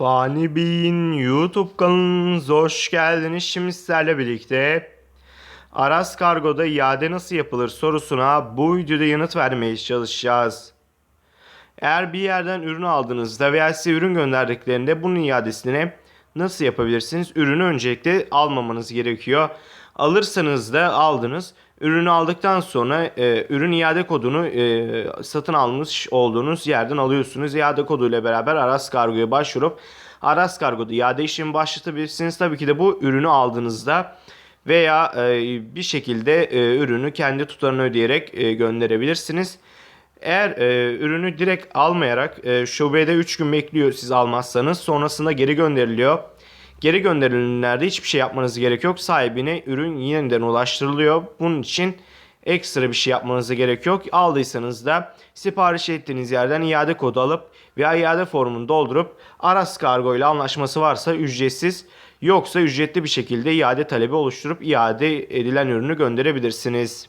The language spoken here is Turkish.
Fani Bey'in YouTube kanalınıza hoş geldiniz. Şimdi sizlerle birlikte Aras Kargo'da iade nasıl yapılır sorusuna bu videoda yanıt vermeye çalışacağız. Eğer bir yerden ürün aldığınızda veya size ürün gönderdiklerinde bunun iadesini nasıl yapabilirsiniz? Ürünü öncelikle almamanız gerekiyor. Alırsanız da aldınız. Ürünü aldıktan sonra e, ürün iade kodunu e, satın almış olduğunuz yerden alıyorsunuz. İade koduyla beraber Aras Kargo'ya başvurup Aras Kargo'da iade işlemi başlatabilirsiniz. Tabii ki de bu ürünü aldığınızda veya e, bir şekilde e, ürünü kendi tutarını ödeyerek e, gönderebilirsiniz. Eğer e, ürünü direkt almayarak e, şubede 3 gün bekliyor siz almazsanız sonrasında geri gönderiliyor. Geri gönderilenlerde hiçbir şey yapmanız gerek yok. Sahibine ürün yeniden ulaştırılıyor. Bunun için ekstra bir şey yapmanıza gerek yok. Aldıysanız da sipariş ettiğiniz yerden iade kodu alıp veya iade formunu doldurup Aras Kargo ile anlaşması varsa ücretsiz yoksa ücretli bir şekilde iade talebi oluşturup iade edilen ürünü gönderebilirsiniz.